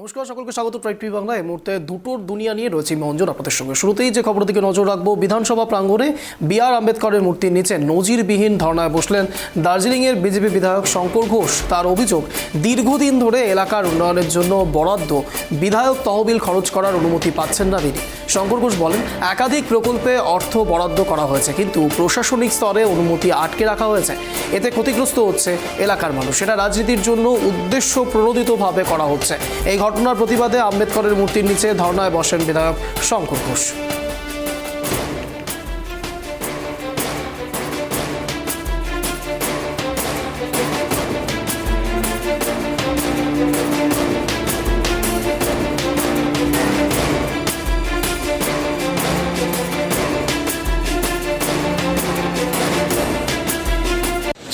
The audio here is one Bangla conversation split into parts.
নমস্কার, সকলকে স্বাগত ট্রাইব টিভি বাংলা এই মুহূর্তে দুটোর দুনিয়া নিয়ে রয়েছে আমি অঞ্জন আপনাদের সঙ্গে। শুরুতেই যে খবর দিকে নজর রাখব, বিধানসভা প্রাঙ্গণে বি আর আম্বেদকরের মূর্তির নিচে নজিরবিহীন ধর্নায় বসলেন দার্জিলিংয়ের বিজেপি বিধায়ক শঙ্কর ঘোষ। তার অভিযোগ, দীর্ঘদিন ধরে এলাকার উন্নয়নের জন্য বরাদ্দ বিধায়ক তহবিল খরচ করার অনুমতি পাচ্ছেন না তিনি। শঙ্কর ঘোষ বলেন, একাধিক প্রকল্পে অর্থ বরাদ্দ করা হয়েছে, কিন্তু প্রশাসনিক স্তরে অনুমতি আটকে রাখা হয়েছে। এতে ক্ষতিগ্রস্ত হচ্ছে এলাকার মানুষ। এটা রাজনীতির জন্য উদ্দেশ্য প্রণোদিতভাবে করা হচ্ছে। এই ঘটনার প্রতিবাদে আম্বেদকরের মূর্তির নিচে ধর্নায় বসেন বিধায়ক শঙ্কর ঘোষ।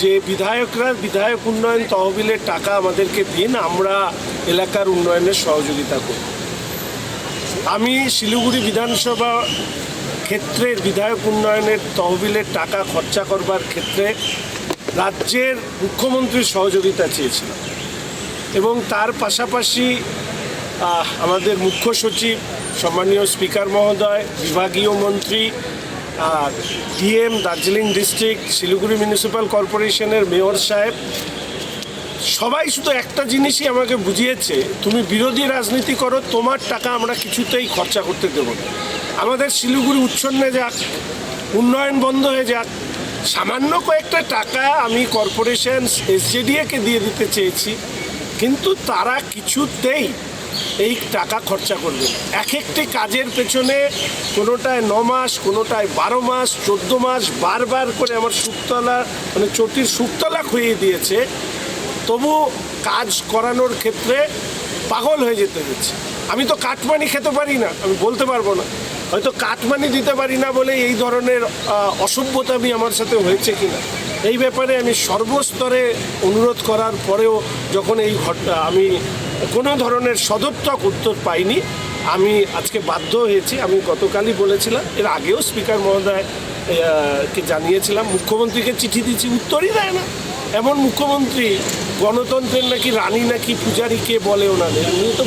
যে বিধায়করা, বিধায়ক উন্নয়ন তহবিলের টাকা আমাদেরকে দিন, আমরা এলাকার উন্নয়নের সহযোগিতা করি। আমি শিলিগুড়ি বিধানসভা ক্ষেত্রের বিধায়ক উন্নয়নের তহবিলের টাকা খরচা করবার ক্ষেত্রে রাজ্যের মুখ্যমন্ত্রীর সহযোগিতা চেয়েছিলাম এবং তার পাশাপাশি আমাদের মুখ্য সচিব, সম্মানীয় স্পিকার মহোদয়, বিভাগীয় মন্ত্রী আর DM Darjeeling district, Siliguri municipal কর্পোরেশনের মেয়র সাহেব, সবাই শুধু একটা জিনিসই আমাকে বুঝিয়েছে, তুমি বিরোধী রাজনীতি করো, তোমার টাকা আমরা কিছুতেই খরচা করতে দেবো না। আমাদের শিলিগুড়ি উচ্ছন্নে যাক, উন্নয়ন বন্ধ হয়ে যাক, সামান্য কয়েকটা টাকা আমি কর্পোরেশন এসজেডিএকে দিয়ে দিতে চেয়েছি, কিন্তু তারা কিছুতেই এই টাকা খরচা করবে এক একটি কাজের পেছনে কোনোটায় ন মাস, কোনোটায় বারো মাস, চোদ্দ মাস, বারবার করে আমার সুক্তলা মানে চটির সুক্তলা খুইয়ে দিয়েছে। তবু কাজ করানোর ক্ষেত্রে পাগল হয়ে যেতে হচ্ছে আমি তো কাটমানি খেতে পারি না, আমি বলতে পারব না। হয়তো কাটমানি দিতে পারি না বলে এই ধরনের অসভ্যতা অসভ্যতামি আমার সাথে হয়েছে কিনা। এই ব্যাপারে আমি সর্বস্তরে অনুরোধ করার পরেও যখন এই ঘটনা আমি কোনো ধরনের সদর্থক উত্তর পাইনি। আমি আজকে বাধ্য হয়েছি, আমি গতকালই বলেছিলাম, এর আগেও স্পিকার মহোদয় কে জানিয়েছিলাম, মুখ্যমন্ত্রীকে চিঠি দিচ্ছি উত্তরই দেয় না। এমন মুখ্যমন্ত্রী, গণতন্ত্রের নাকি রানী নাকি পূজারী কে বলে ওনাদের? উনি তো